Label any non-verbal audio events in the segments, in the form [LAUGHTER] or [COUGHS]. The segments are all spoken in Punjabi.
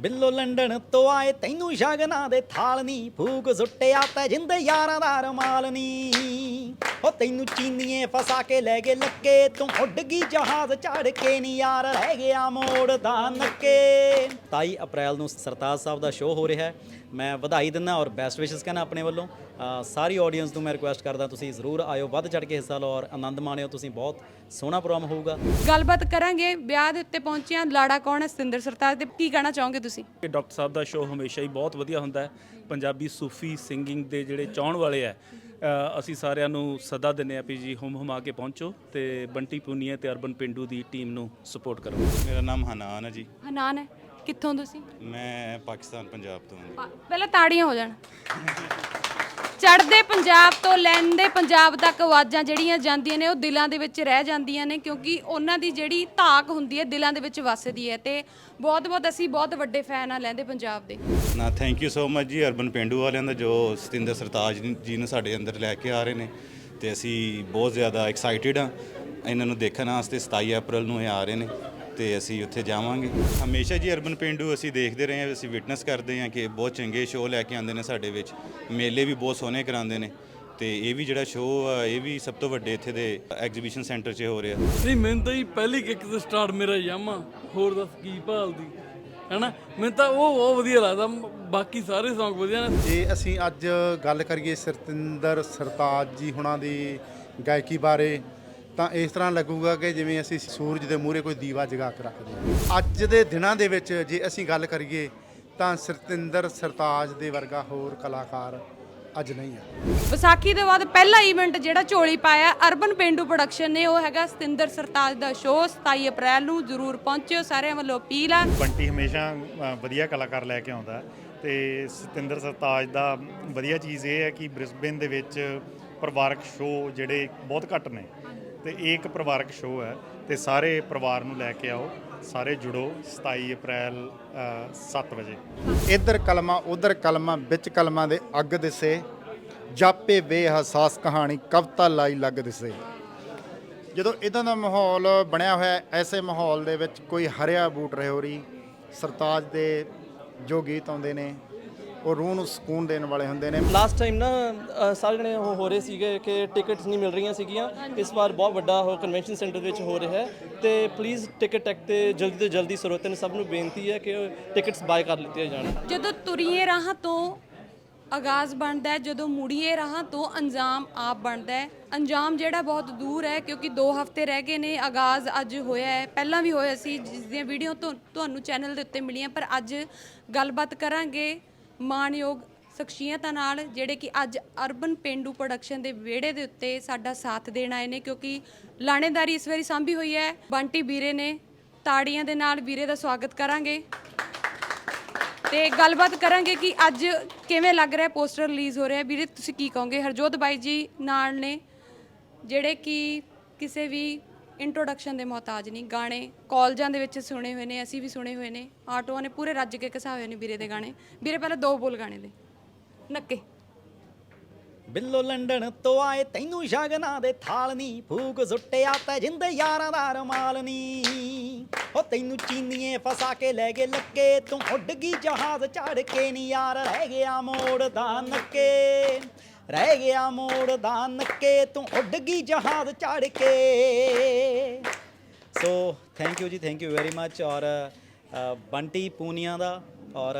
ਬਿੱਲੋ ਲੰਡਨ ਤੋਂ ਆਏ ਤੈਨੂੰ ਸ਼ਗਨਾਂ ਦੇ ਥਾਲ ਨੀ, ਫੂਕ ਸੁੱਟਿਆ ਤੈ ਜਿੰਦੇ ਯਾਰਾਂ ਦਾ ਰਮਾਲ ਨੀ। ਉਹ ਤੈਨੂੰ ਚੀਨੀਏ ਫਸਾ ਕੇ ਲੈ ਗਏ ਲੱਕੇ, ਤੂੰ ਉੱਡ ਗਈ ਜਹਾਜ਼ ਚੜ ਕੇ ਨੀ ਯਾਰ, ਰਹਿ ਗਿਆ ਮੋੜ ਦਾ ਨੱਕੇ। 27 ਅਪ੍ਰੈਲ ਨੂੰ ਸਰਤਾਜ ਸਾਹਿਬ ਦਾ ਸ਼ੋਅ ਹੋ ਰਿਹਾ ਹੈ। ਮੈਂ ਵਧਾਈ ਦਿੰਦਾ ਔਰ ਬੈਸਟ ਵਿਸ਼ੇਸ ਕਹਿਣਾ ਆਪਣੇ ਵੱਲੋਂ। ਸਾਰੀ ਆਡੀਅנס ਨੂੰ ਮੈਂ ਰਿਕੁਐਸਟ ਕਰਦਾ ਤੁਸੀਂ ਜ਼ਰੂਰ ਆਇਓ ਵੱਧ ਚੜ ਕੇ ਹਿੱਸਾ ਲਓ ਔਰ ਆਨੰਦ ਮਾਣਿਓ ਤੁਸੀਂ ਬਹੁਤ ਸੋਹਣਾ ਪ੍ਰੋਗਰਾਮ ਹੋਊਗਾ। ਗੱਲਬਾਤ ਕਰਾਂਗੇ ਵਿਆਹ ਦੇ ਉੱਤੇ ਪਹੁੰਚਿਆ ਲਾੜਾ ਕੌਣ ਹੈ? ਸਤਿੰਦਰ ਸਰਤਾਜ ਤੇ ਕੀ ਕਹਿਣਾ ਚਾਹੋਗੇ ਤੁਸੀਂ? ਕਿ ਡਾਕਟਰ ਸਾਹਿਬ ਦਾ ਸ਼ੋਅ ਹਮੇਸ਼ਾ ਹੀ ਬਹੁਤ ਵਧੀਆ ਹੁੰਦਾ ਹੈ। ਪੰਜਾਬੀ ਸੂਫੀ ਸਿੰਗਿੰਗ ਦੇ ਜਿਹੜੇ ਚਾਹਣ ਵਾਲੇ ਆ ਅਸੀਂ ਸਾਰਿਆਂ ਨੂੰ ਸੱਦਾ ਦਿੰਨੇ ਆ ਵੀ ਜੀ ਹੁਮ ਹੁਮਾ ਕੇ ਪਹੁੰਚੋ ਤੇ ਬੰਟੀ ਪੂਨੀਆ ਤੇ ਅਰਬਨ ਪਿੰਡੂ ਦੀ ਟੀਮ ਨੂੰ ਸਪੋਰਟ ਕਰੋ। ਮੇਰਾ ਨਾਮ ਹਨਾਨ ਹੈ ਜੀ। ਹਨਾਨ ਹੈ। ਕਿੱਥੋਂ ਤੁਸੀਂ ਮੈਂ ਪਾਕਿਸਤਾਨ ਪੰਜਾਬ ਤੋਂ ਹਾਂ। ਪਾ- ਪਹਿਲਾਂ ਤਾੜੀਆਂ ਹੋ ਜਾਣ। ਚੜ੍ਹਦੇ ਪੰਜਾਬ ਤੋਂ ਲੈਂਦੇ ਪੰਜਾਬ ਤੱਕ ਆਵਾਜ਼ਾਂ ਜਿਹੜੀਆਂ ਜਾਂਦੀਆਂ ਨੇ ਉਹ ਦਿਲਾਂ ਦੇ ਵਿੱਚ ਰਹਿ ਜਾਂਦੀਆਂ ਨੇ ਕਿਉਂਕਿ ਉਹਨਾਂ ਦੀ ਜਿਹੜੀ ਧਾਕ ਹੁੰਦੀ ਹੈ ਦਿਲਾਂ ਦੇ ਵਿੱਚ ਵੱਸਦੀ ਹੈ ਤੇ ਬਹੁਤ ਬਹੁਤ ਅਸੀਂ ਬਹੁਤ ਵੱਡੇ ਫੈਨ ਆ ਲੈਂਦੇ ਪੰਜਾਬ ਦੇ। ਨਾ ਥੈਂਕ ਯੂ ਸੋ ਮਚ ਜੀ ਅਰਬਨ ਪਿੰਡੂ ਵਾਲਿਆਂ ਦਾ ਜੋ ਸਤਿੰਦਰ ਸਰਤਾਜ ਜੀ ਨੂੰ ਸਾਡੇ ਅੰਦਰ ਲੈ ਕੇ ਆ ਰਹੇ ਨੇ ਤੇ ਅਸੀਂ ਬਹੁਤ ਜ਼ਿਆਦਾ ਐਕਸਾਈਟਿਡ ਆ ਇਹਨਾਂ ਨੂੰ ਦੇਖਣ ਵਾਸਤੇ 27 ਅਪ੍ਰੈਲ ਨੂੰ ਇਹ ਆ ਰਹੇ ਨੇ। ਤੇ ਅਸੀਂ ਉੱਥੇ ਜਾਵਾਂਗੇ। ਹਮੇਸ਼ਾ ਜੀ ਅਰਬਨ ਪਿੰਡੂ ਅਸੀਂ ਦੇਖਦੇ ਰਹੇ ਹਾਂ ਅਸੀਂ ਵਿਟਨੈਸ ਕਰਦੇ ਹਾਂ ਕਿ ਬਹੁਤ ਚੰਗੇ ਸ਼ੋਅ ਲੈ ਕੇ ਆਉਂਦੇ ਨੇ ਸਾਡੇ ਵਿੱਚ। ਮੇਲੇ ਵੀ ਬਹੁਤ ਸੋਹਣੇ ਕਰਾਉਂਦੇ ਨੇ ਤੇ ਇਹ ਵੀ ਜਿਹੜਾ ਸ਼ੋਅ ਆ ਇਹ ਵੀ ਸਭ ਤੋਂ ਵੱਡੇ ਇੱਥੇ ਦੇ ਐਗਜ਼ੀਬਿਸ਼ਨ ਸੈਂਟਰ 'ਚ ਹੋ ਰਿਹਾ। ਨਹੀਂ ਮੈਨੂੰ ਤਾਂ ਹੀ ਪਹਿਲੀ ਕਿੱਕ ਤੋਂ ਸਟਾਰਟ ਮੇਰਾ ਯਾਮਾ ਹੋਰ ਦੱਸ ਕੀ ਭਾਲਦੀ ਹੈਨਾ? ਮੈਨੂੰ ਤਾਂ ਉਹ ਬਹੁਤ ਵਧੀਆ ਲੱਗਦਾ ਬਾਕੀ ਸਾਰੇ Song ਵਧੀਆ ਨੇ। ਜੇ ਅਸੀਂ ਅੱਜ ਗੱਲ ਕਰੀਏ ਸਰਤਿੰਦਰ ਸਰਤਾਜ ਜੀ ਹੁਣਾਂ ਦੀ ਗਾਇਕੀ ਬਾਰੇ ਤਾਂ ਇਸ ਤਰ੍ਹਾਂ ਲੱਗੂਗਾ ਕਿ ਜਿਵੇਂ ਅਸੀਂ ਸੂਰਜ ਦੇ ਮੂਹਰੇ ਕੋਈ ਦੀਵਾ ਜਗਾ ਕੇ ਰੱਖਦੇ ਹਾਂ। ਅੱਜ ਦੇ ਦਿਨਾਂ ਦੇ ਵਿੱਚ ਜੇ ਅਸੀਂ ਗੱਲ ਕਰੀਏ ਤਾਂ ਸਰਤਿੰਦਰ ਸਰਤਾਜ ਦੇ ਵਰਗਾ ਹੋਰ ਕਲਾਕਾਰ ਅੱਜ ਨਹੀਂ ਹੈ। ਵਿਸਾਖੀ ਦੇ ਬਾਅਦ ਪਹਿਲਾ ਇਵੈਂਟ ਜਿਹੜਾ ਝੋਲੀ ਪਾਇਆ ਅਰਬਨ ਪੇਂਡੂ ਪ੍ਰੋਡਕਸ਼ਨ ਨੇ ਉਹ ਹੈਗਾ ਸਤਿੰਦਰ ਸਰਤਾਜ ਦਾ ਸ਼ੋਅ 27 ਅਪ੍ਰੈਲ ਨੂੰ ਜ਼ਰੂਰ ਪਹੁੰਚਿਓ ਸਾਰਿਆਂ ਵੱਲੋਂ ਅਪੀਲ ਆ। ਬੰਟੀ ਹਮੇਸ਼ਾ ਵਧੀਆ ਕਲਾਕਾਰ ਲੈ ਕੇ ਆਉਂਦਾ ਹੈ ਤੇ ਸਤਿੰਦਰ ਸਰਤਾਜ ਦਾ ਵਧੀਆ ਚੀਜ਼ ਇਹ ਹੈ ਕਿ ਬ੍ਰਿਸਬੇਨ ਦੇ ਵਿੱਚ ਪਰਿਵਾਰਕ ਸ਼ੋਅ ਜਿਹੜੇ ਬਹੁਤ ਘੱਟ ਨੇ। ਤੇ ਇਹ ਇੱਕ ਪਰਿਵਾਰਕ ਸ਼ੋਅ ਹੈ ਤੇ ਸਾਰੇ ਪਰਿਵਾਰ ਨੂੰ ਲੈ ਕੇ ਆਓ, ਸਾਰੇ ਜੁੜੋ 27 ਅਪ੍ਰੈਲ 7 ਵਜੇ। ਇੱਧਰ ਕਲਮਾ, ਉਧਰ ਕਲਮਾ, ਵਿੱਚ ਕਲਮਾਂ ਦੇ ਅੱਗ ਦਿਸੇ ਜਾਪੇ ਬੇਹਸਾਸ ਕਹਾਣੀ ਕਵਤਾ ਲਾਈ ਲੱਗ ਦਿਸੇ ਜਦੋਂ ਇਦਾਂ ਦਾ ਮਾਹੌਲ ਬਣਿਆ ਹੋਇਆ, ਐਸੇ ਮਾਹੌਲ ਦੇ ਵਿੱਚ ਕੋਈ ਹਰਿਆ ਬੂਟ ਰਹੋਰੀ ਸਰਤਾਜ ਦੇ ਜੋ ਗੀਤ ਆਉਂਦੇ ਨੇ ਉਹ ਰੂਹ ਨੂੰ ਸਕੂਨ ਦੇਣ ਵਾਲੇ ਹੁੰਦੇ ਨੇ। ਲਾਸਟ ਟਾਈਮ ਨਾ ਅ, ਸਾਰੇ ਜਣੇ ਉਹ ਹੋ ਰਹੇ ਸੀਗੇ ਕਿ ਟਿਕਟਸ ਨਹੀਂ ਮਿਲ ਰਹੀਆਂ ਸੀਗੀਆਂ। ਇਸ ਵਾਰ ਬਹੁਤ ਵੱਡਾ ਉਹ ਕਨਵੈਨਸ਼ਨ ਸੈਂਟਰ ਵਿੱਚ ਹੋ ਰਿਹਾ ਹੈ। ਤੇ ਪਲੀਜ਼ ਟਿਕਟ ਟੈਕ ਤੇ ਜਲਦੀ ਤੋਂ ਜਲਦੀ ਸਰੋਤਿਆਂ ਸਭ ਨੂੰ ਬੇਨਤੀ ਹੈ ਕਿ ਟਿਕਟਸ ਬਾਏ ਕਰ ਲਿੱਤੀਆਂ ਜਾਣ। ਜਦੋਂ ਤੁਰੀਏ ਰਾਹਾਂ ਤੋਂ ਆਗਾਜ਼ ਬਣਦਾ ਹੈ ਜਦੋਂ ਮੁੜੀਏ ਰਾਹਾਂ ਤੋਂ ਅੰਜਾਮ ਆਪ ਬਣਦਾ ਹੈ। ਅੰਜਾਮ ਜਿਹੜਾ ਬਹੁਤ ਦੂਰ ਹੈ ਕਿਉਂਕਿ 2 ਹਫ਼ਤੇ ਰਹਿ ਗਏ ਨੇ ਆਗਾਜ਼ ਅੱਜ ਹੋਇਆ ਹੈ। ਪਹਿਲਾਂ ਵੀ ਹੋਇਆ ਸੀ ਜਿਸ ਦੀਆਂ ਵੀਡੀਓ ਤੋਂ ਤੁਹਾਨੂੰ ਚੈਨਲ ਦੇ ਉੱਤੇ ਮਿਲੀਆਂ ਪਰ ਅੱਜ ਗੱਲਬਾਤ ਕਰਾਂਗੇ। ਮਾਣਯੋਗ ਸ਼ਖਸੀਅਤਾਂ ਨਾਲ ਜਿਹੜੇ ਕਿ ਅੱਜ ਅਰਬਨ ਪੇਂਡੂ ਪ੍ਰੋਡਕਸ਼ਨ ਦੇ ਵਿਹੜੇ ਦੇ ਉੱਤੇ ਸਾਡਾ ਸਾਥ ਦੇਣ ਆਏ ਨੇ, ਕਿਉਂਕਿ ਲਾਣੇਦਾਰੀ ਇਸ ਵਾਰੀ ਸਾਂਭੀ ਹੋਈ ਹੈ। ਬੰਟੀ ਵੀਰੇ ਨੇ ਤਾੜੀਆਂ ਦੇ ਨਾਲ ਵੀਰੇ ਦਾ ਸਵਾਗਤ ਕਰਾਂਗੇ। ਤੇ ਗੱਲਬਾਤ ਕਰਾਂਗੇ ਕਿ ਅੱਜ ਕਿਵੇਂ ਲੱਗ ਰਿਹਾ ਪੋਸਟਰ ਰਿਲੀਜ਼ ਹੋ ਰਿਹਾ ਵੀਰੇ, ਤੁਸੀਂ ਕੀ ਕਹੋਗੇ? ਹਰਜੋਤ ਬਾਈ ਜੀ ਨਾਲ ਨੇ, ਜਿਹੜੇ ਕਿ ਕਿਸੇ ਵੀ ਇੰਟਰੋਡਕਸ਼ਨ ਦੇ ਮੁਹਤਾਜ ਨਹੀਂ, ਗਾਣੇ ਕਾਲਜਾਂ ਦੇ ਵਿੱਚ ਸੁਣੇ ਹੋਏ ਨੇ, ਅਸੀਂ ਵੀ ਸੁਣੇ ਹੋਏ ਨੇ, ਆਟੋਆਂ ਨੇ ਪੂਰੇ ਰੱਜ ਕੇ ਘਸਾ ਹੋਏ ਨੇ ਵੀਰੇ ਦੇ ਗਾਣੇ। ਵੀਰੇ ਪਹਿਲਾਂ ਦੋ ਬੋਲ ਗਾਣੇ ਦੇ। ਨੱਕੇ। ਬਿੱਲੋ ਲੰਡਨ ਤੋਂ ਆਏ, ਤੈਨੂੰ ਸ਼ਗਨਾ ਦੇ ਥਾਲ ਨੀ, ਫੂਕ ਸੁੱਟਿਆ ਤੈ ਜਿੰਦੇ ਯਾਰਾਂ ਦਾ ਰਮਾਲ ਨੀ। ਉਹ ਤੈਨੂੰ ਚੀਨੀਏ ਫਸਾ ਕੇ ਲੈ ਗਏ ਲੱਕੇ, ਤੂੰ ਉੱਡ ਗਈ ਜਹਾਜ਼ ਚੜ ਕੇ ਨਹੀਂ ਯਾਰ, ਰਹਿ ਗਿਆ ਮੋੜ ਦਾ ਨੱਕੇ। ਰਹਿ ਗਿਆ ਮੋੜ ਦਾ ਨੱਕੇ, ਤੂੰ ਉੱਡ ਗਈ ਜਹਾਜ਼ ਚੜ ਕੇ। ਸੋ ਥੈਂਕ ਯੂ ਜੀ ਥੈਂਕ ਯੂ ਵੈਰੀ ਮੱਚ ਔਰ ਬੰਟੀ ਪੂਨੀਆ ਦਾ ਔਰ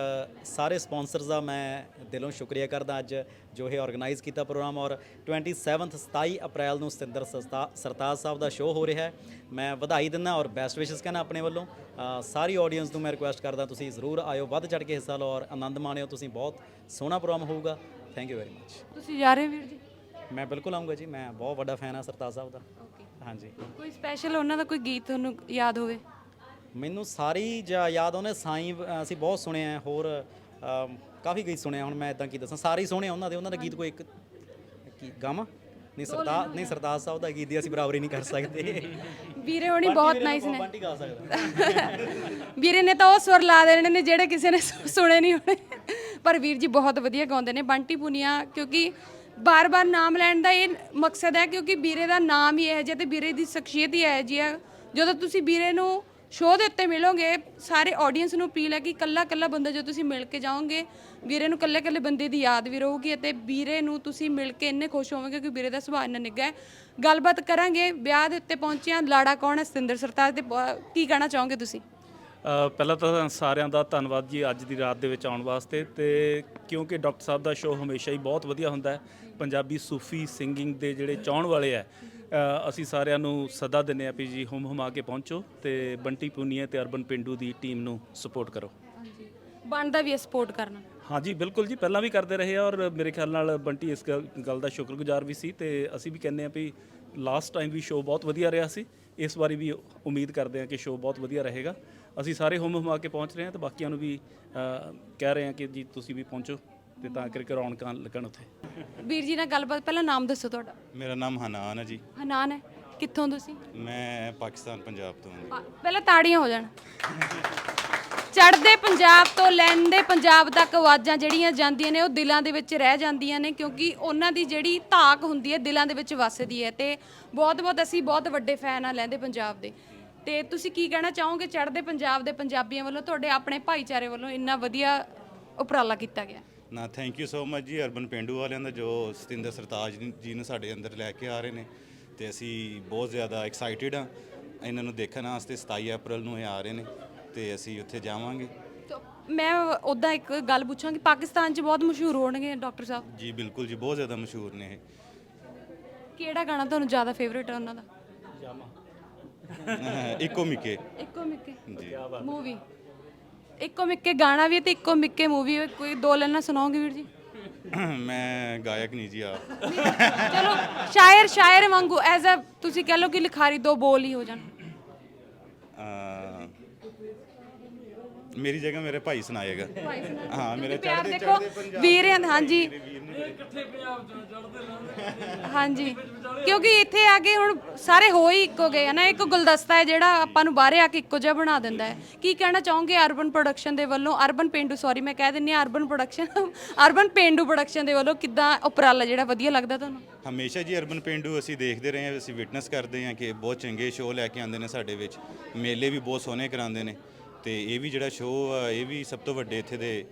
ਸਾਰੇ ਸਪਾਂਸਰਸ ਦਾ ਮੈਂ ਦਿਲੋਂ ਸ਼ੁਕਰੀਆ ਕਰਦਾ ਅੱਜ ਜੋ ਇਹ ਆਰਗੇਨਾਈਜ਼ ਕੀਤਾ ਪ੍ਰੋਗਰਾਮ ਔਰ 27th 27 ਅਪ੍ਰੈਲ ਨੂੰ ਸਤਿੰਦਰ ਸਰਤਾ- ਸਰਤਾਜ ਸਾਹਿਬ ਦਾ ਸ਼ੋਅ ਹੋ ਰਿਹਾ ਹੈ। ਮੈਂ ਵਧਾਈ ਦਿੰਦਾ ਔਰ ਬੈਸਟ ਵਿਸ਼ੇਸ ਕਹਿੰਦਾ ਆਪਣੇ ਵੱਲੋਂ। ਸਾਰੀ ਆਡੀਅנס ਨੂੰ ਮੈਂ ਰਿਕੁਐਸਟ ਕਰਦਾ ਤੁਸੀਂ ਜ਼ਰੂਰ ਆਇਓ, ਵੱਧ ਚੜ ਕੇ ਹਿੱਸਾ ਲਓ ਔਰ ਆਨੰਦ ਮਾਣਿਓ, ਤੁਸੀਂ ਬਹੁਤ ਸੋਹਣਾ ਪ੍ਰੋਗਰਾਮ ਹੋਊਗਾ। ਥੈਂਕ ਯੂ ਵੈਰੀ ਮੱਚ ਤੁਸੀਂ ਜਾ ਰਹੇ ਹੋ ਵੀਰ ਜੀ? ਮੈਂ ਬਿਲਕੁਲ ਆਉਂਗਾ ਜੀ ਮੈਂ ਬਹੁਤ ਵੱਡਾ ਫੈਨ ਆ ਸਰਤਾਜ ਸਾਹਿਬ ਦਾ। ਹਾਂਜੀ। ਕੋਈ ਸਪੈਸ਼ਲ ਉਹਨਾਂ ਦਾ ਕੋਈ ਗੀਤ ਤੁਹਾਨੂੰ ਯਾਦ ਹੋਵੇ? ਮੈਨੂੰ ਸਾਰੀ ਜਾਂ ਯਾਦ ਉਹਨੇ ਸਾਈਂ ਅ, ਅਸੀਂ ਬਹੁਤ ਸੁਣਿਆ ਹੈ, ਹੋਰ ਅਮ, ਕਾਫੀ ਗੀਤ ਸੁਣਿਆ ਹੁਣ ਮੈਂ ਇਦਾਂ ਕੀ ਦੱਸਾਂ ਸਾਰੇ ਹੀ ਸੋਹਣੇ ਆ ਉਹਨਾਂ ਦੇ ਉਹਨਾਂ ਦਾ ਗੀਤ ਕੋਈ ਇੱਕ ਕੀ ਗਾਵਾਂ ਨਹੀਂ ਸਰਤਾਜ ਨਹੀਂ ਸਰਤਾਜ ਸਾਹਿਬ ਦਾ ਗੀਤ ਦੀ ਅਸੀਂ ਬਰਾਬਰੀ ਨਹੀਂ ਕਰ ਸਕਦੇ। [LAUGHS] ਵੀਰੇ ਹੋਣੀ ਬਹੁਤ ਨਾਈਸ ਨੇ। ਬੰਟੀ ਗਾ ਸਕਦਾ। [LAUGHS] ਵੀਰੇ ਨੇ ਤਾਂ ਉਹ ਸੁਰ ਲਾ ਦੇਣੇ ਨੇ ਜਿਹੜੇ ਕਿਸੇ ਨੇ ਸੁ- ਸੁਣੇ ਨਹੀਂ ਹੋਣੇ। ਪਰ ਵੀਰ ਜੀ ਬਹੁਤ ਵਧੀਆ ਗਾਉਂਦੇ ਨੇ, ਬੰਟੀ ਪੁਨੀਆ, ਕਿਉਂਕਿ ਬਾਰ-ਬਾਰ ਨਾਮ ਲੈਣ ਦਾ ਇਹ ਮਕਸਦ ਹੈ, ਕਿਉਂਕਿ ਵੀਰੇ ਦਾ ਨਾਮ ਹੀ ਇਹ ਜਿਹਾ ਤੇ ਵੀਰੇ ਦੀ ਸ਼ਖਸੀਅਤ ਹੀ ਇਹ ਜਿਹੀ ਹੈ। ਜਦੋਂ ਤੁਸੀਂ ਵੀਰੇ ਨੂੰ ਸ਼ੋਅ ਦੇ ਉੱਤੇ ਮਿਲੋਗੇ, ਸਾਰੇ ਆਡੀਅנס ਨੂੰ ਅਪੀਲ ਹੈ ਕਿ ਕੱਲਾ ਕੱਲਾ ਬੰਦਾ ਜੋ ਤੁਸੀਂ ਮਿਲ ਕੇ ਜਾਓਗੇ, ਵੀਰੇ ਨੂੰ ਕੱਲੇ ਕੱਲੇ ਬੰਦੇ ਦੀ ਯਾਦ ਵੀ ਰਹੂਗੀ ਅਤੇ ਵੀਰੇ ਨੂੰ ਤੁਸੀਂ ਮਿਲ ਕੇ ਇੰਨੇ ਖੁਸ਼ ਹੋਵੋਗੇ ਕਿ ਵੀਰੇ ਦਾ ਸੁਭਾਅ ਇੰਨਾ ਨਿੱਘਾ ਹੈ। ਗੱਲਬਾਤ ਕਰਾਂਗੇ, ਵਿਆਹ ਦੇ ਉੱਤੇ ਪਹੁੰਚਿਆ ਲਾੜਾ ਕੌਣ ਹੈ? ਸਤਿੰਦਰ ਸਰਤਾਜ ਤੇ ਬ- ਕੀ ਕਹਿਣਾ ਚਾਹੋਗੇ ਤੁਸੀਂ? ਪਹਿਲਾਂ ਤਾਂ ਸਾਰਿਆਂ ਦਾ ਧੰਨਵਾਦ ਜੀ ਅੱਜ ਦੀ ਰਾਤ ਦੇ ਵਿੱਚ ਆਉਣ ਵਾਸਤੇ ਤੇ ਕਿਉਂਕਿ ਡਾਕਟਰ ਸਾਹਿਬ ਦਾ ਸ਼ੋਅ ਹਮੇਸ਼ਾ ਹੀ ਬਹੁਤ ਵਧੀਆ ਹੁੰਦਾ ਹੈ ਪੰਜਾਬੀ ਸੂਫੀ ਸਿੰਗਿੰਗ ਦੇ ਜਿਹੜੇ ਚਾਹਣ ਵਾਲੇ ਆ ਅਸੀਂ ਸਾਰਿਆਂ ਨੂੰ ਸੱਦਾ ਦਿੰਨੇ ਆ ਵੀ ਜੀ ਹੁਮ ਹੁਮਾ ਕੇ ਪਹੁੰਚੋ ਤੇ ਬੰਟੀ ਪੂਨੀਆ ਤੇ ਅਰਬਨ ਪਿੰਡੂ ਦੀ ਟੀਮ ਨੂੰ ਸਪੋਰਟ ਕਰੋ। ਬਣਦਾ ਵੀ ਸਪੋਰਟ ਕਰਨਾ। ਹਾਂਜੀ ਬਿਲਕੁਲ ਜੀ ਪਹਿਲਾਂ ਵੀ ਕਰਦੇ ਰਹੇ ਆ ਔਰ ਮੇਰੇ ਖਿਆਲ ਨਾਲ ਬੰਟੀ ਇਸ ਗੱਲ ਦਾ ਸ਼ੁਕਰਗੁਜ਼ਾਰ ਵੀ ਸੀ ਤੇ ਅਸੀਂ ਵੀ ਕਹਿੰਦੇ ਆ ਵੀ ਲਾਸਟ ਟਾਈਮ ਵੀ ਸ਼ੋਅ ਬਹੁਤ ਵਧੀਆ ਰਿਹਾ ਸੀ ਇਸ ਵਾਰੀ ਵੀ ਉਮੀਦ ਕਰਦੇ ਆ ਕਿ ਸ਼ੋਅ ਬਹੁਤ ਵਧੀਆ ਰਹੇਗਾ। ਅਸੀਂ ਸਾਰੇ ਹੁਮ ਹੁਮਾ ਕੇ ਪਹੁੰਚ ਰਹੇ ਹਾਂ ਤੇ ਬਾਕੀਆਂ ਨੂੰ ਵੀ ਕਹਿ ਰਹੇ ਹਾਂ ਕਿ ਜੀ ਤੁਸੀਂ ਵੀ ਪਹੁੰਚੋ ਤੇ ਤਾਂ ਕਰਕੇ ਰੌਣਕਾਂ ਲੱਗਣ ਉੱਥੇ। ਵੀਰ ਜੀ ਨਾਲ ਗੱਲਬਾਤ ਪਹਿਲਾਂ ਨਾਮ ਦੱਸੋ ਤੁਹਾਡਾ। ਮੇਰਾ ਨਾਮ ਹਨਾਨ ਹੈ ਜੀ। ਹਨਾਨ ਹੈ। ਕਿੱਥੋਂ ਤੁਸੀਂ? ਮੈਂ ਪਾਕਿਸਤਾਨ ਪੰਜਾਬ ਤੋਂ ਹਾਂ ਪਹਿਲਾਂ ਤਾੜੀਆਂ ਹੋ ਜਾਣ। ਚੜ੍ਹਦੇ ਪੰਜਾਬ ਤੋਂ ਲੈਂਦੇ ਪੰਜਾਬ ਤੱਕ ਆਵਾਜ਼ਾਂ ਜਿਹੜੀਆਂ ਜਾਂਦੀਆਂ ਨੇ ਉਹ ਦਿਲਾਂ ਦੇ ਵਿੱਚ ਰਹਿ ਜਾਂਦੀਆਂ ਨੇ ਕਿਉਂਕਿ ਉਹਨਾਂ ਦੀ ਜਿਹੜੀ ਧਾਕ ਹੁੰਦੀ ਹੈ ਦਿਲਾਂ ਦੇ ਵਿੱਚ ਵੱਸਦੀ ਹੈ ਤੇ ਬਹੁਤ ਬਹੁਤ ਅਸੀਂ ਬਹੁਤ ਵੱਡੇ ਫੈਨ ਆ ਲੈਂਦੇ ਪੰਜਾਬ ਦੇ। ਤੇ ਤੁਸੀਂ ਕੀ ਕਹਿਣਾ ਚਾਹੋਗੇ ਚੜ੍ਹਦੇ ਪੰਜਾਬ ਦੇ ਪੰਜਾਬੀਆਂ ਵੱਲੋਂ ਤੁਹਾਡੇ ਆਪਣੇ ਭਾਈਚਾਰੇ ਵੱਲੋਂ ਇੰਨਾ ਵਧੀਆ ਉਪਰਾਲਾ ਕੀਤਾ ਗਿਆ? ਨਾ ਥੈਂਕ ਯੂ ਸੋ ਮਚ ਜੀ ਅਰਬਨ ਪਿੰਡੂ ਵਾਲਿਆਂ ਦਾ ਜੋ ਸਤਿੰਦਰ ਸਰਤਾਜ ਜੀ ਨੂੰ ਸਾਡੇ ਅੰਦਰ ਲੈ ਕੇ ਆ ਰਹੇ ਨੇ ਤੇ ਅਸੀਂ ਬਹੁਤ ਜ਼ਿਆਦਾ ਐਕਸਾਈਟਿਡ ਆ ਇਹਨਾਂ ਨੂੰ ਦੇਖਣ ਵਾਸਤੇ 27 ਅਪ੍ਰੈਲ ਨੂੰ ਇਹ ਆ ਰਹੇ ਨੇ ਤੇ ਅਸੀਂ ਉੱਥੇ ਜਾਵਾਂਗੇ। ਮੈਂ ਉਦਾਂ ਇੱਕ ਗੱਲ ਪੁੱਛਾਂਗੀ ਪਾਕਿਸਤਾਨ 'ਚ ਬਹੁਤ ਮਸ਼ਹੂਰ ਹੋਣਗੇ ਡਾਕਟਰ ਸਾਹਿਬ? ਜੀ ਬਿਲਕੁਲ ਜੀ ਬਹੁਤ ਜ਼ਿਆਦਾ ਮਸ਼ਹੂਰ ਨੇ ਇਹ। ਕਿਹੜਾ ਗਾਣਾ ਤੁਹਾਨੂੰ ਜ਼ਿਆਦਾ ਫੇਵਰੇਟ ਹੈ ਉਹਨਾਂ ਦਾ? [LAUGHS] ਇੱਕੋ ਮਿੱਕੇ। ਇੱਕੋ ਮਿੱਕੇ। ਜੀ। ਮੂਵੀ ਇੱਕੋ ਮਿੱਕੇ ਗਾਣਾ ਵੀ ਹੈ ਤੇ ਇੱਕੋ ਮਿੱਕੇ ਮੂਵੀ ਕੋਈ ਦੋ ਲਾਈਨਾਂ ਸੁਣਾਓਗੇ ਵੀਰ ਜੀ? [COUGHS] ਮੈਂ ਗਾਇਕ ਨਹੀਂ ਜੀ ਆਪ। ਚਲੋ ਸ਼ਾਇਰ ਸ਼ਾਇਰ ਵਾਂਗੂ ਐਜ਼ ਅ ਤੁਸੀਂ ਕਹਿ ਲਓ ਕਿ ਲਿਖਾਰੀ ਦੋ ਬੋਲ ਹੀ ਹੋ ਜਾਣ। ਅਹ, ਮੇਰੀ ਜਗ੍ਹਾ ਮੇਰੇ ਭਾਈ ਸੁਣਾਏਗਾ। ਹਾਂ ਮੇਰੇ ਪਿਆਰ ਚੜ੍ਹਦੇ ਦੇਖੋ ਚੜ੍ਹਦੇ ਪੰਜਾਬ ਵੀਰ ਹਨ ਹਾਂਜੀ। ਇਕੱਠੇ ਪੰਜਾਬ ਚੋਂ ਚੜਦੇ ਰਹਿੰਦੇ ਹਾਂਜੀ। ਕਿਉਂਕਿ ਇੱਥੇ ਆ ਕੇ ਹੁਣ ਸਾਰੇ ਹੋ ਹੀ ਇੱਕੋ ਗਏ ਹਨਾ? ਇੱਕ ਗੁਲਦਸਤਾ ਹੈ ਜਿਹੜਾ ਆਪਾਂ ਨੂੰ ਬਾਹਰੇ ਆ ਕੇ ਇੱਕੋ ਜਿਹਾ ਬਣਾ ਦਿੰਦਾ ਹੈ। ਕੀ ਕਹਿਣਾ ਚਾਹੋਗੇ ਅਰਬਨ ਪ੍ਰੋਡਕਸ਼ਨ ਦੇ ਵੱਲੋਂ? ਅਰਬਨ ਪੇਂਡੂ ਸੌਰੀ ਮੈਂ ਕਹਿ ਦਿੰਨੀ ਆ urban production urban Pendu production ਦੇ ਵੱਲੋਂ ਕਿੱਦਾਂ ਉਪਰਾਲਾ ਜਿਹੜਾ ਵਧੀਆ ਲੱਗਦਾ ਤੁਹਾਨੂੰ? ਹਮੇਸ਼ਾ ਜੀ ਅਰਬਨ ਪਿੰਡੂ ਅਸੀਂ ਦੇਖਦੇ ਰਹੇ ਹਾਂ ਅਸੀਂ ਵਿਟਨੈਸ ਕਰਦੇ ਹਾਂ ਕਿ ਬਹੁਤ ਚੰਗੇ ਸ਼ੋਅ ਲੈ ਕੇ ਆਉਂਦੇ ਨੇ ਸਾਡੇ ਵਿੱਚ। ਮੇਲੇ ਵੀ ਬਹੁਤ ਸੋਹਣੇ ਕਰਾਉਂਦੇ ਨੇ। ਤੇ ਇਹ ਵੀ ਜਿਹੜਾ ਸ਼ੋਅ ਆ ਇਹ ਵੀ ਸਭ ਤੋਂ ਵੱਡੇ ਇੱਥੇ ਦੇ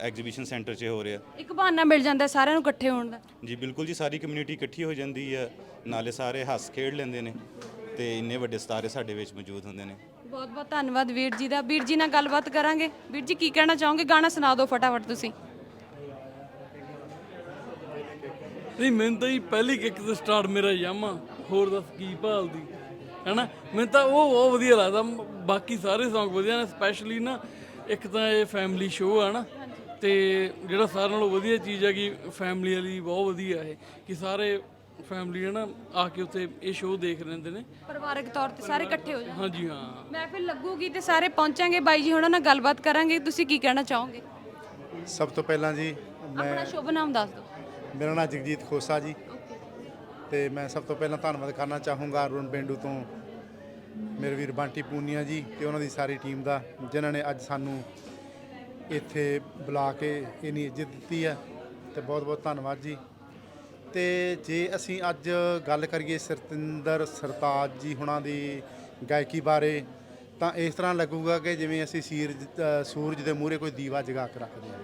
ਐਗਜ਼ੀਬਿਸ਼ਨ ਸੈਂਟਰ 'ਚ ਹੋ ਰਿਹਾ। ਇੱਕ ਬਹਾਨਾ ਮਿਲ ਜਾਂਦਾ ਹੈ ਸਾਰਿਆਂ ਨੂੰ ਇਕੱਠੇ ਹੋਣ ਦਾ। ਜੀ ਬਿਲਕੁਲ ਜੀ ਸਾਰੀ ਕਮਿਊਨਿਟੀ ਇਕੱਠੀ ਹੋ ਜਾਂਦੀ ਆ ਨਾਲੇ ਸਾਰੇ ਹੱਸ ਖੇਡ ਲੈਂਦੇ ਨੇ ਤੇ ਇੰਨੇ ਵੱਡੇ ਸਤਾਰੇ ਸਾਡੇ ਵਿੱਚ ਮੌਜੂਦ ਹੁੰਦੇ ਨੇ। ਬਹੁਤ ਬਹੁਤ ਧੰਨਵਾਦ ਵੀਰ ਜੀ ਦਾ। ਵੀਰ ਜੀ ਨਾਲ ਗੱਲਬਾਤ ਕਰਾਂਗੇ। ਵੀਰ ਜੀ ਕੀ ਕਹਿਣਾ ਚਾਹੋਗੇ? ਗਾਣਾ ਸੁਣਾ ਦਿਓ ਫਟਾਫਟ ਤੁਸੀਂ। ਨਹੀਂ ਮੈਨੂੰ ਤਾਂ ਹੀ ਪਹਿਲੀ ਕਿੱਕ ਤੇ ਸਟਾਰਟ ਮੇਰਾ ਯਾਮਾ। ਹੋਰ ਦੱਸ ਕੀ ਭਾਲਦੀ। ਹੈਨਾ? ਮੈਨੂੰ ਤਾਂ ਉਹ ਬਹੁਤ ਵਧੀਆ ਲੱਗਦਾ। ਬਾਕੀ ਸਾਰੇ Song ਵਧੀਆ ਨੇ ਸਪੈਸ਼ਲੀ ਨਾ ਇੱਕ ਤਾਂ ਇਹ ਫੈਮਿਲੀ ਸ਼ੋਅ ਆ ਨਾ ਤੇ ਜਿਹੜਾ ਸਾਰਿਆਂ ਨਾਲੋਂ ਵਧੀਆ ਚੀਜ਼ ਹੈ ਕਿ ਫੈਮਿਲੀ ਵਾਲੀ ਬਹੁਤ ਵਧੀਆ ਇਹ ਕਿ ਸਾਰੇ ਫੈਮਿਲੀ ਹੈ ਨਾ ਆ ਕੇ ਉੱਥੇ ਇਹ ਸ਼ੋਅ ਦੇਖ ਲੈਂਦੇ ਨੇ। ਪਰਿਵਾਰਕ ਤੌਰ ਤੇ ਸਾਰੇ ਇਕੱਠੇ ਹੋ ਜਾਣ ਹਾਂਜੀ ਹਾਂ। ਮਹਿਫਿਲ ਲੱਗੂਗੀ ਤੇ ਸਾਰੇ ਪਹੁੰਚਾਂਗੇ ਬਾਈ ਜੀ ਹੁਣਾਂ ਨਾਲ ਗੱਲਬਾਤ ਕਰਾਂਗੇ ਤੁਸੀਂ ਕੀ ਕਹਿਣਾ ਚਾਹੋਗੇ? ਸਭ ਤੋਂ ਪਹਿਲਾਂ ਜੀ ਆਪਣਾ ਸ਼ੁਭ ਨਾਮ ਦੱਸ ਦਿਓ। ਮੇਰਾ ਨਾਮ ਜਗਜੀਤ ਖੋਸਾ ਜੀ। ਤੇ ਮੈਂ ਸਭ ਤੋਂ ਪਹਿਲਾਂ ਧੰਨਵਾਦ ਕਰਨਾ ਚਾਹੂੰਗਾ ਅਰੁਣ ਪਿੰਡੂ ਤੋਂ ਮੇਰੇ ਵੀਰ ਬੰਟੀ ਪੂਨੀਆ ਜੀ ਤੇ ਉਹਨਾਂ ਦੀ ਸਾਰੀ ਟੀਮ ਦਾ, ਜਿਨ੍ਹਾਂ ਨੇ ਅੱਜ ਸਾਨੂੰ ਇੱਥੇ ਬੁਲਾ ਕੇ ਇੰਨੀ ਇੱਜ਼ਤ ਦਿੱਤੀ ਹੈ ਤੇ ਬਹੁਤ ਬਹੁਤ ਧੰਨਵਾਦ ਜੀ। ਤੇ ਜੇ ਅਸੀਂ ਅੱਜ ਗੱਲ ਕਰੀਏ ਸਰਤਿੰਦਰ ਸਰਤਾਜ ਜੀ ਹੁਣਾਂ ਦੀ ਗਾਇਕੀ ਬਾਰੇ, ਤਾਂ ਇਸ ਤਰ੍ਹਾਂ ਲੱਗੂਗਾ ਕਿ ਜਿਵੇਂ ਅਸੀਂ ਸੀਰਜ ਸੂਰਜ ਦੇ ਮੂਹਰੇ ਕੋਈ ਦੀਵਾ ਜਗਾ ਕੇ ਰੱਖਦੇ ਹਾਂ।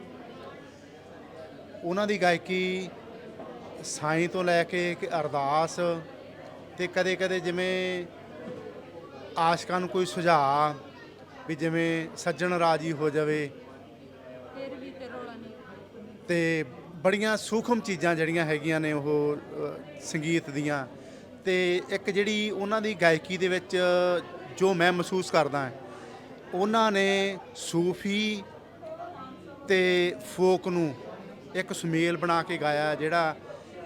ਉਹਨਾਂ ਦੀ ਗਾਇਕੀ ਸਾਈਂ ਤੋਂ ਲੈ ਕੇ ਇੱਕ ਅਰਦਾਸ ਤੇ ਕਦੇ-ਕਦੇ ਜਿਵੇਂ ਆਸ਼ਕਾਂ ਨੂੰ ਕੋਈ ਸੁਝਾਅ ਵੀ ਜਿਵੇਂ ਸੱਜਣ ਰਾਜੀ ਹੋ ਜਾਵੇ। ਫਿਰ ਵੀ ਤੇ ਰੋਲਾ ਨਹੀਂ ਤੇ ਬੜੀਆਂ ਸੂਖਮ ਚੀਜ਼ਾਂ ਜਿਹੜੀਆਂ ਹੈਗੀਆਂ ਨੇ ਉਹ ਅ, ਸੰਗੀਤ ਦੀਆਂ। ਤੇ ਇੱਕ ਜਿਹੜੀ ਉਹਨਾਂ ਦੀ ਗਾਇਕੀ ਦੇ ਵਿੱਚ ਜੋ ਮੈਂ ਮਹਿਸੂਸ ਕਰਦਾ ਹਾਂ ਉਹਨਾਂ ਨੇ ਸੂਫੀ ਤੇ ਫੋਕ ਨੂੰ ਇੱਕ ਸੁਮੇਲ ਬਣਾ ਕੇ ਗਾਇਆ ਜਿਹੜਾ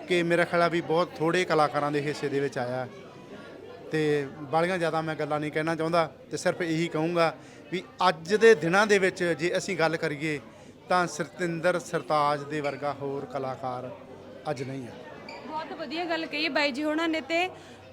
ਕਿ ਮੇਰਾ ਖਿਆਲ ਆ ਵੀ ਬਹੁਤ ਥੋੜੇ ਕਲਾਕਾਰਾਂ ਦੇ ਹਿੱਸੇ ਦੇ ਵਿੱਚ ਆਇਆ। ਤੇ ਬਾਲੀਆਂ ਜ਼ਿਆਦਾ ਮੈਂ ਗੱਲਾਂ ਨਹੀਂ ਕਹਿਣਾ ਚਾਹੁੰਦਾ ਤੇ ਸਿਰਫ ਇਹੀ ਕਹੂੰਗਾ ਵੀ ਅੱਜ ਦੇ ਦਿਨਾਂ ਦੇ ਵਿੱਚ ਜੇ ਅਸੀਂ ਗੱਲ ਕਰੀਏ ਤਾਂ ਸਰਤਿੰਦਰ ਸਰਤਾਜ ਦੇ ਵਰਗਾ ਹੋਰ ਕਲਾਕਾਰ ਅੱਜ ਨਹੀਂ ਹੈ। ਬਹੁਤ ਵਧੀਆ ਗੱਲ ਕਹੀ ਹੈ ਬਾਈ ਜੀ ਉਹਨਾਂ ਨੇ ਤੇ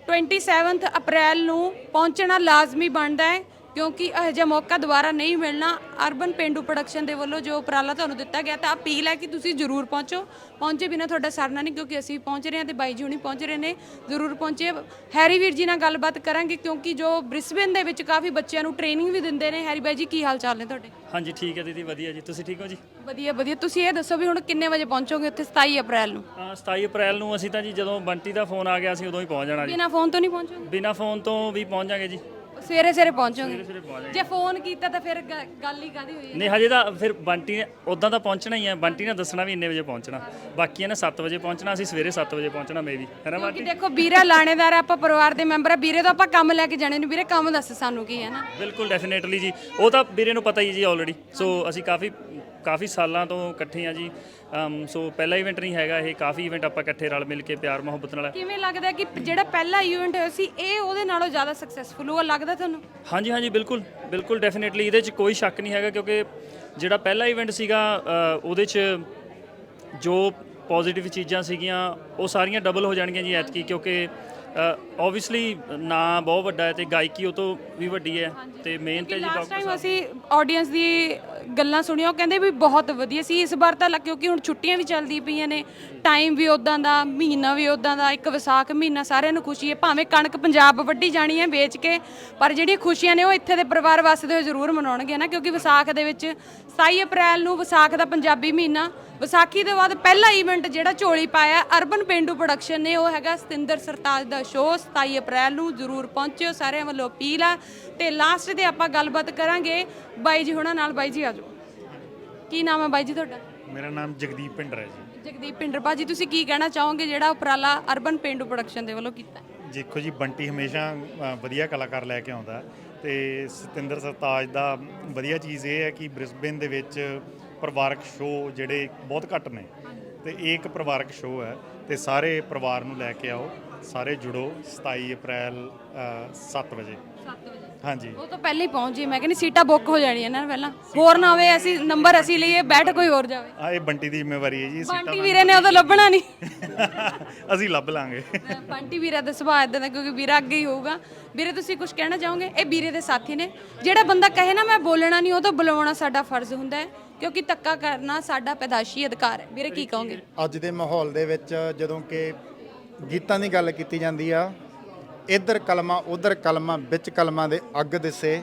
27th ਅਪ੍ਰੈਲ ਨੂੰ ਪਹੁੰਚਣਾ ਲਾਜ਼ਮੀ ਬਣਦਾ ਹੈ। ਕਿਉਂਕਿ ਇਹ ਜਿਹਾ ਮੌਕਾ ਦੁਬਾਰਾ ਨਹੀਂ ਮਿਲਣਾ ਅਰਬਨ ਪੇਂਡੂ ਪ੍ਰੋਡਕਸ਼ਨ ਦੇ ਵੱਲੋਂ ਜੋ ਉਪਰਾਲਾ ਤੁਹਾਨੂੰ ਦਿੱਤਾ ਗਿਆ ਤਾਂ ਅਪੀਲ ਹੈ ਕਿ ਤੁਸੀਂ ਜ਼ਰੂਰ ਪਹੁੰਚੋ। ਪਹੁੰਚੇ ਬਿਨਾ ਤੁਹਾਡਾ ਸਰਨਾ ਨਹੀਂ ਕਿਉਂਕਿ ਅਸੀਂ ਪਹੁੰਚ ਰਹੇ ਹਾਂ ਤੇ ਬਾਈ ਜੀ ਹੁਣੀ ਪਹੁੰਚ ਰਹੇ ਨੇ। ਜ਼ਰੂਰ ਪਹੁੰਚੇ। ਹੈਰੀ ਵੀਰ ਜੀ ਨਾਲ ਗੱਲਬਾਤ ਕਰਾਂਗੇ ਕਿਉਂਕਿ ਜੋ ਬ੍ਰਿਸਬੇਨ ਦੇ ਵਿੱਚ ਕਾਫੀ ਬੱਚਿਆਂ ਨੂੰ ਟ੍ਰੇਨਿੰਗ ਵੀ ਦਿੰਦੇ ਨੇ। ਹੈਰੀ ਬਾਈ ਜੀ ਕੀ ਹਾਲ ਚਾਲ ਨੇ ਤੁਹਾਡੇ? ਹਾਂਜੀ ਠੀਕ ਹੈ ਦੀਦੀ ਵਧੀਆ ਜੀ। ਤੁਸੀਂ ਠੀਕ ਹੋ ਜੀ? ਵਧੀਆ ਵਧੀਆ। ਤੁਸੀਂ ਇਹ ਦੱਸੋ ਵੀ ਹੁਣ ਕਿੰਨੇ ਵਜੇ ਪਹੁੰਚੋਗੇ ਉੱਥੇ? 27 ਅਪ੍ਰੈਲ ਨੂੰ। ਹਾਂ 27 ਅਪ੍ਰੈਲ ਨੂੰ ਅਸੀਂ ਤਾਂ ਜੀ ਜਦੋਂ ਬੰਟੀ ਦਾ ਫੋਨ ਆ ਗਿਆ ਸੀ ਉਦੋਂ ਹੀ ਪਹੁੰਚ ਜਾਣਾ ਜੀ। ਬਿਨਾ ਫੋਨ ਤੋਂ ਨਹੀਂ ਪਹੁੰਚੋਗੇ? ਬਿਨਾ ਫੋਨ ਤੋਂ ਵੀ ਪਹੁੰਚ ਜਾਾਂਗੇ ਜੀ। ਸਵੇਰੇ ਸਵੇਰੇ ਪਹੁੰਚੋਗੇ ਜੇ ਫੋਨ ਕੀਤਾ ਤਾਂ ਫਿਰ ਗ- ਗੱਲ ਹੀ ਕਾਦੀ ਹੋਈ ਹੈ? ਨਹੀਂ ਹਜੇ ਤਾਂ ਫਿਰ ਬੰਟੀ ਨੇ ਉਦਾਂ ਤਾਂ ਪਹੁੰਚਣਾ ਹੀ ਹੈ। ਬੰਟੀ ਨੇ ਦੱਸਣਾ ਵੀ ਇੰਨੇ ਵਜੇ ਪਹੁੰਚਣਾ। ਬਾਕੀਆਂ ਨੇ 7 ਵਜੇ ਪਹੁੰਚਣਾ ਅਸੀਂ ਸਵੇਰੇ 7 ਵਜੇ ਪਹੁੰਚਣਾ ਮੇ ਵੀ ਹੈ ਨਾ ਕਿਉਂਕਿ ਬੰਟੀ ਦੇਖੋ ਵੀਰਾ ਲਾਣੇਦਾਰ ਆ, ਆਪਾਂ ਪਰਿਵਾਰ ਦੇ ਮੈਂਬਰ ਆ ਵੀਰੇ ਤੋਂ ਆਪਾਂ ਕੰਮ ਲੈ ਕੇ ਜਾਣੇ ਨੇ। ਵੀਰੇ ਕੰਮ ਦੱਸ ਸਾਨੂੰ ਕੀ ਹੈ ਨਾ। ਬਿਲਕੁਲ ਡੈਫੀਨੇਟਲੀ ਜੀ। ਉਹ ਤਾਂ ਵੀਰੇ ਨੂੰ ਪਤਾ ਹੀ ਜੀ ਆਲਰੇਡੀ ਸੋ ਅਸੀਂ ਕਾਫੀ ਕਾਫੀ ਸਾਲਾਂ ਤੋਂ ਇਕੱਠੇ ਆ ਜੀ। ਅਮ, ਸੋ ਪਹਿਲਾ ਇਵੈਂਟ ਨਹੀਂ ਹੈਗਾ ਇਹ ਕਾਫੀ ਇਵੈਂਟ ਆਪਾਂ ਇਕੱਠੇ ਰਲ ਮਿਲ ਕੇ ਪਿਆਰ ਮੁਹੱਬਤ ਨਾਲ। ਕਿਵੇਂ ਲੱਗਦਾ ਕਿ ਜਿਹੜਾ ਪਹਿਲਾ ਇਵੈਂਟ ਹੋਇਆ ਸੀ ਇਹ ਉਹਦੇ ਨਾਲੋਂ ਜ਼ਿਆਦਾ ਸਕਸੈਸਫੁਲ ਹੋਇਆ ਲੱਗਦਾ ਤੁਹਾਨੂੰ? ਹਾਂਜੀ ਹਾਂਜੀ ਬਿਲਕੁਲ ਬਿਲਕੁਲ ਡੈਫੀਨਿਟਲੀ ਇਹਦੇ 'ਚ ਕੋਈ ਸ਼ੱਕ ਨਹੀਂ ਹੈਗਾ ਕਿਉਂਕਿ ਜਿਹੜਾ ਪਹਿਲਾ ਇਵੈਂਟ ਸੀਗਾ ਅ, ਉਹਦੇ 'ਚ ਜੋ ਪੋਜ਼ਿਟਿਵ ਚੀਜ਼ਾਂ ਸੀਗੀਆਂ ਉਹ ਸਾਰੀਆਂ ਡਬਲ ਹੋ ਜਾਣਗੀਆਂ ਜੀ ਐਤਕੀ ਕਿਉਂਕਿ ਆਬਵੀਅਸਲੀ ਨਾਂ ਬਹੁਤ ਵੱਡਾ ਹੈ ਤੇ ਗਾਇਕੀ ਉਹ ਤੋਂ ਵੀ ਵੱਡੀ ਹੈ ਤੇ ਮੇਨ ਤੇ ਜੀ ਲਾਸਟ ਟਾਈਮ ਅਸੀਂ ਆਡੀਅנס ਦੀ ਗੱਲਾਂ ਸੁਣੀਆਂ, ਉਹ ਕਹਿੰਦੇ ਵੀ ਬਹੁਤ ਵਧੀਆ ਸੀ। ਇਸ ਵਾਰ ਤਾਂ ਲੱਗ- ਕਿਉਂਕਿ ਹੁਣ ਛੁੱਟੀਆਂ ਵੀ ਚੱਲਦੀ ਪਈਆਂ ਨੇ ਟਾਈਮ ਵੀ ਉਦਾਂ ਦਾ, ਮਹੀਨਾ ਵੀ ਉਦਾਂ ਦਾ, ਇੱਕ ਵਿਸਾਖ ਮਹੀਨਾ ਸਾਰਿਆਂ ਨੂੰ ਖੁਸ਼ੀ ਹੈ। ਭਾਵੇਂ ਕਣਕ ਪੰਜਾਬ ਵੱਢੀ ਜਾਣੀ ਹੈ ਵੇਚ ਕੇ, ਪਰ ਜਿਹੜੀਆਂ ਖੁਸ਼ੀਆਂ ਨੇ ਉਹ ਇੱਥੇ ਦੇ ਪਰਿਵਾਰ ਵਸਦੇ ਹੋਏ ਜ਼ਰੂਰ ਮਨਾਉਣਗੇ ਨਾ, ਕਿਉਂਕਿ ਵਿਸਾਖ ਦੇ ਵਿੱਚ 27 ਅਪ੍ਰੈਲ ਨੂੰ ਵਿਸਾਖ ਦਾ ਪੰਜਾਬੀ ਮਹੀਨਾ, ਵਿਸਾਖੀ ਦੇ ਬਾਅਦ ਪਹਿਲਾ ਈਵੈਂਟ ਜਿਹੜਾ ਝੋਲੀ ਪਾਇਆ, ਅਰਬਨ ਪੇਂਡੂ ਪ੍ਰੋਡਕਸ਼ਨ ਨੇ, ਉਹ ਹੈਗਾ ਸਤਿੰਦਰ ਸਰਤਾਜ ਦਾ ਸ਼ੋਅ 27 ਅਪ੍ਰੈਲ ਨੂੰ ਜ਼ਰੂਰ ਪਹੁੰਚਿਓ, ਸਾਰਿਆਂ ਵੱਲੋਂ ਅਪੀਲ ਆ। ਤੇ ਲਾਸਟ ਤੇ ਆਪਾਂ ਗੱਲਬਾਤ ਕਰਾਂਗੇ, ਬਾਈ ਜੀ ਹੁਣਾਂ ਨਾਲ, ਬਾਈ ਜੀ ਆਜੋ ਕੀ ਨਾਮ ਹੈ ਬਾਈ ਜੀ ਤੁਹਾਡਾ? ਮੇਰਾ ਨਾਮ ਜਗਦੀਪ ਪਿੰਡਰ ਹੈ ਜੀ। ਜਗਦੀਪ ਪਿੰਡਰ ਭਾਜੀ ਤੁਸੀਂ ਕੀ ਕਹਿਣਾ ਚਾਹੋਗੇ ਜਿਹੜਾ ਉਪਰਾਲਾ ਅਰਬਨ ਪੇਂਡੂ ਪ੍ਰੋਡਕਸ਼ਨ ਦੇ ਵੱਲੋਂ ਕੀਤਾ ਦੇਖੋ ਜੀ ਬੰਟੀ ਹਮੇਸ਼ਾ ਅ, ਵਧੀਆ ਕਲਾਕਾਰ ਲੈ ਕੇ ਆਉਂਦਾ ਤੇ ਸਤਿੰਦਰ ਸਰਤਾਜ ਦਾ ਵਧੀਆ ਚੀਜ਼ ਇਹ ਹੈ ਕਿ ਬ੍ਰਿਸਬੇਨ ਦੇ ਵਿੱਚ ਪਰਿਵਾਰਕ ਸ਼ੋਅ ਜਿਹੜੇ ਬਹੁਤ ਘੱਟ ਨੇ ਤੇ ਇਹ ਇੱਕ ਪਰਿਵਾਰਕ ਸ਼ੋਅ ਹੈ ਤੇ ਸਾਰੇ ਪਰਿਵਾਰ ਨੂੰ ਲੈ ਕੇ ਆਓ ਸਾਰੇ ਜੁੜੋ 27 ਅਪ੍ਰੈਲ 7 ਵਜੇ। 7 ਵਜੇ। ਹਾਂਜੀ। ਉਹ ਤਾਂ ਪਹਿਲਾਂ ਹੀ ਪਹੁੰਚ ਜੀ ਮੈਂ ਕਹਿੰਦੀ ਸੀਟਾਂ ਬੁੱਕ ਹੋ ਜਾਣੀਆਂ ਨਾ ਪਹਿਲਾਂ। ਹੋਰ ਨਾ ਹੋਵੇ ਅਸੀਂ ਨੰਬਰ ਅਸੀਂ ਲਈਏ ਬੈਠ ਕੋਈ ਹੋਰ ਜਾਵੇ। ਆ ਇਹ ਬੰਟੀ ਦੀ ਜ਼ਿੰਮੇਵਾਰੀ ਹੈ ਜੀ ਸੀਟਾਂ ਬੰਟੀ ਵੀਰੇ ਨੇ ਉਦੋਂ ਲੱਭਣਾ ਨਹੀਂ। [LAUGHS] ਅਸੀਂ ਲੱਭ ਲਾਂਗੇ। ਬੰਟੀ ਵੀਰਾ ਦਾ ਸੁਭਾਅ ਇਦਾਂ ਦਾ ਕਿਉਂਕਿ ਵੀਰਾ ਅੱਗੇ ਹੀ ਹੋਊਗਾ। ਵੀਰੇ ਤੁਸੀਂ ਕੁਝ ਕਹਿਣਾ ਚਾਹੋਗੇ? ਇਹ ਵੀਰੇ ਦੇ ਸਾਥੀ ਨੇ। ਜਿਹੜਾ ਬੰਦਾ ਕਹੇ ਨਾ ਮੈਂ ਬੋਲਣਾ ਨਹੀਂ ਉਹ ਤਾਂ ਬੁਲਾਉਣਾ ਸਾਡਾ ਫਰਜ਼ ਹੁੰਦਾ ਹੈ ਕਿਉਂਕਿ ਧੱਕਾ ਕਰਨਾ ਸਾਡਾ ਪੈਦਾਸ਼ੀ ਅਧਿਕਾਰ ਹੈ। ਵੀਰੇ ਕੀ ਕਹੋਗੇ? ਅੱਜ ਦੇ ਮਾਹੌਲ ਦੇ ਵਿੱਚ ਜਦੋਂ ਕਿ ਗੀਤਾਂ ਦੀ ਗੱਲ ਕੀਤੀ ਜਾਂਦੀ ਆ ਇੱਧਰ ਕਲਮਾ, ਉਧਰ ਕਲਮਾ, ਵਿੱਚ ਕਲਮਾਂ ਦੇ ਅੱਗ ਦਿਸੇ।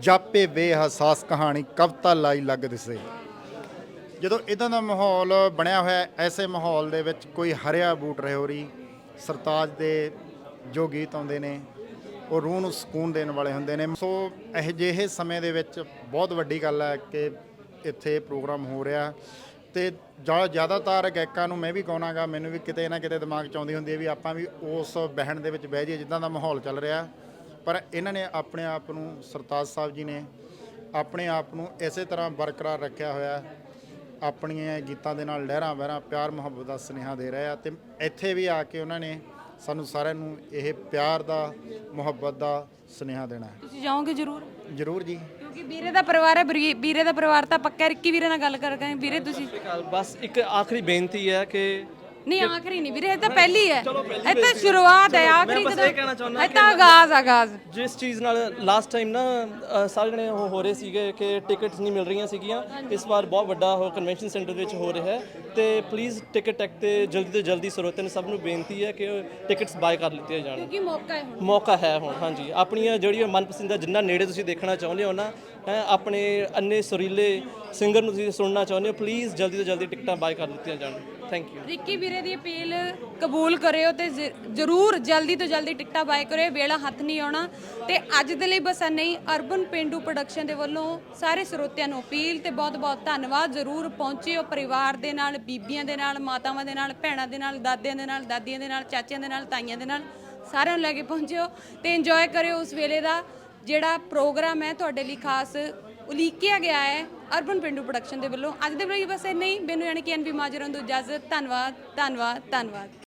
ਜਾਪੇ ਬੇਹਸਾਸ ਕਹਾਣੀ, ਕਵਤਾ ਲਾਈ ਲੱਗ ਦਿਸੇ। ਜਦੋਂ ਇਦਾਂ ਦਾ ਮਾਹੌਲ ਬਣਿਆ ਹੋਇਆ, ਐਸੇ ਮਾਹੌਲ ਦੇ ਵਿੱਚ ਕੋਈ ਹਰਿਆ ਬੂਟ ਰਹੋਰੀ ਸਰਤਾਜ ਦੇ ਜੋ ਗੀਤ ਆਉਂਦੇ ਨੇ, ਉਹ ਰੂਹ ਨੂੰ ਸਕੂਨ ਦੇਣ ਵਾਲੇ ਹੁੰਦੇ ਨੇ। ਸੋ ਇਹ ਜਿਹੇ ਸਮੇਂ ਦੇ ਵਿੱਚ ਬਹੁਤ ਵੱਡੀ ਗੱਲ ਹੈ ਕਿ ਇੱਥੇ ਪ੍ਰੋਗਰਾਮ ਹੋ ਰਿਹਾ। ਤੇ ਜ਼ਿਆ- ਜ਼ਿਆਦਾਤਰ ਗਾਇਕਾਂ ਨੂੰ ਮੈਂ ਵੀ ਕਹਾਂਗਾ ਮੈਨੂੰ ਵੀ ਕਿਤੇ ਨਾ ਕਿਤੇ ਦਿਮਾਗ 'ਚ ਆਉਂਦੀ ਹੁੰਦੀ ਹੈ ਵੀ ਆਪਾਂ ਵੀ ਉਸ ਬਹਿਣ ਦੇ ਵਿੱਚ ਬਹਿ ਜਾਈਏ ਜਿੱਦਾਂ ਦਾ ਮਾਹੌਲ ਚੱਲ ਰਿਹਾ। ਪਰ ਇਹਨਾਂ ਨੇ ਆਪਣੇ ਆਪ ਨੂੰ ਸਰਤਾਜ ਸਾਹਿਬ ਜੀ ਨੇ ਆਪਣੇ ਆਪ ਨੂੰ ਇਸੇ ਤਰ੍ਹਾਂ ਬਰਕਰਾਰ ਰੱਖਿਆ ਹੋਇਆ ਆਪਣੀਆਂ ਗੀਤਾਂ ਦੇ ਨਾਲ ਲਹਿਰਾਂ ਵਹਿਰਾਂ ਪਿਆਰ ਮੁਹੱਬਤ ਦਾ ਸੁਨੇਹਾ ਦੇ ਰਹੇ ਆ ਤੇ ਇੱਥੇ ਵੀ ਆ ਕੇ ਉਹਨਾਂ ਨੇ ਸਾਨੂੰ ਸਾਰਿਆਂ ਨੂੰ ਇਹ ਪਿਆਰ ਦਾ ਮੁਹੱਬਤ ਦਾ ਸੁਨੇਹਾ ਦੇਣਾ ਹੈ। ਤੁਸੀਂ ਜਾਓਗੇ ਜ਼ਰੂਰ? ਜ਼ਰੂਰ ਜੀ। ਕਿਉਂਕਿ ਵੀਰੇ ਦਾ ਪਰਿਵਾਰ ਹੈ ਵੀਰੇ- ਵੀਰੇ ਦਾ ਪਰਿਵਾਰ ਤਾਂ ਪੱਕਾ ਹੈ। ਰਿੱਕੀ ਵੀਰੇ ਨਾਲ ਗੱਲ ਕਰ ਗਏ ਵੀਰੇ ਤੁਸੀਂ? ਬਸ ਇੱਕ ਆਖਰੀ ਬੇਨਤੀ ਹੈ ਕਿ ਨਹੀਂ ਆਖਰੀ ਨਹੀਂ ਵੀਰੇ ਇਹ ਤਾਂ ਪਹਿਲੀ ਹੈ ਇਹ ਤਾਂ ਸ਼ੁਰੂਆਤ ਹੈ ਆਖਰੀ ਬਸ ਇਹ ਕਹਿਣਾ ਚਾਹੁੰਦਾ ਇਹ ਤਾਂ ਆਗਾਜ਼ ਆਗਾਜ਼। ਜਿਸ ਚੀਜ਼ ਨਾਲ ਲਾਸਟ ਟਾਈਮ ਨਾ ਅ, ਸਾਰੇ ਜਣੇ ਉਹ ਹੋ ਰਹੇ ਸੀਗੇ ਕਿ ਟਿਕਟਸ ਨਹੀਂ ਮਿਲ ਰਹੀਆਂ ਸੀਗੀਆਂ। ਇਸ ਵਾਰ ਬਹੁਤ ਵੱਡਾ ਉਹ ਕਨਵੈਨਸ਼ਨ ਸੈਂਟਰ ਵਿੱਚ ਹੋ ਰਿਹਾ ਹੈ। ਤੇ ਪਲੀਜ਼ ਟਿਕਟ ਟੈਕ ਤੇ ਜਲਦੀ ਤੋਂ ਜਲਦੀ ਸਰੋਤਿਆਂ ਨੂੰ ਸਭ ਨੂੰ ਬੇਨਤੀ ਹੈ ਕਿ ਟਿਕਟਸ ਬਾਏ ਕਰ ਲਿੱਤੀਆਂ ਜਾਣ। ਕਿਉਂਕਿ ਮੌਕਾ ਹੈ ਹੁਣ। ਮੌਕਾ ਹੈ ਹੁਣ ਹਾਂਜੀ। ਆਪਣੀਆਂ ਜਿਹੜੀਆਂ ਮਨਪਸੰਦ ਜਿੰਨਾ ਨੇੜੇ ਤੁਸੀਂ ਦੇਖਣਾ ਚਾਹੁੰਦੇ ਹੋ ਨਾ ਹੈਂ, ਆਪਣੇ ਅੰਨੇ ਸੁਰੀਲੇ ਸਿੰਗਰ ਨੂੰ ਤੁਸੀਂ ਸੁਣਨਾ ਚਾਹੁੰਦੇ ਹੋ ਪਲੀਜ਼ ਜਲਦੀ ਤੋਂ ਜਲਦੀ ਟਿਕਟਾਂ ਬਾਏ ਕਰ ਲਿੱਤੀਆਂ ਜਾਣ। ਥੈਂਕ ਯੂ ਰਿੱਕੀ ਵੀਰੇ ਦੀ ਅਪੀਲ ਕਬੂਲ ਕਰਿਓ ਤੇ ਜ਼- ਜ਼ਰੂਰ ਜਲਦੀ ਤੋਂ ਜਲਦੀ ਟਿਕਟਾਂ ਬਾਏ ਕਰਿਓ ਵੇਲਾ ਹੱਥ ਨਹੀਂ ਆਉਣਾ। ਤੇ ਅੱਜ ਦੇ ਲਈ ਬਸ ਇੰਨਾ ਹੀ, ਅਰਬਨ ਪਿੰਡੂ ਪ੍ਰੋਡਕਸ਼ਨ ਦੇ ਵੱਲੋਂ ਸਾਰੇ ਸਰੋਤਿਆਂ ਨੂੰ ਅਪੀਲ ਤੇ ਬਹੁਤ-ਬਹੁਤ ਧੰਨਵਾਦ। ਜ਼ਰੂਰ ਪਹੁੰਚਿਓ ਪਰਿਵਾਰ ਦੇ ਨਾਲ, ਬੀਬੀਆਂ ਦੇ ਨਾਲ, ਮਾਤਾਵਾਂ ਦੇ ਨਾਲ, ਭੈਣਾਂ ਦੇ ਨਾਲ, ਦਾਦਿਆਂ ਦੇ ਨਾਲ, ਦਾਦੀਆਂ ਦੇ ਨਾਲ, ਚਾਚਿਆਂ ਦੇ ਨਾਲ, ਤਾਈਆਂ ਦੇ ਨਾਲ, ਸਾਰਿਆਂ ਨੂੰ ਲੈ ਕੇ ਪਹੁੰਚਿਓ ਤੇ ਇੰਜੋਏ ਕਰਿਓ ਉਸ ਵੇਲੇ ਦਾ ਜਿਹੜਾ ਪ੍ਰੋਗਰਾਮ ਹੈ, ਤੁਹਾਡੇ ਲਈ ਖਾਸ ਉਲੀਕਿਆ ਗਿਆ ਹੈ। ਅਰਬਨ ਪਿੰਡੂ ਪ੍ਰੋਡਕਸ਼ਨ ਦੇ ਵੱਲੋਂ ਅੱਜ ਦੇ ਲਈ ਬਸ ਇੰਨਾ ਹੀ। ਮੈਨੂੰ ਯਾਨੀ ਕਿ ਐਨਵੀ ਮਾਜਰਨ ਤੋਂ ਇਜਾਜ਼ਤ। ਧੰਨਵਾਦ ਧੰਨਵਾਦ ਧੰਨਵਾਦ।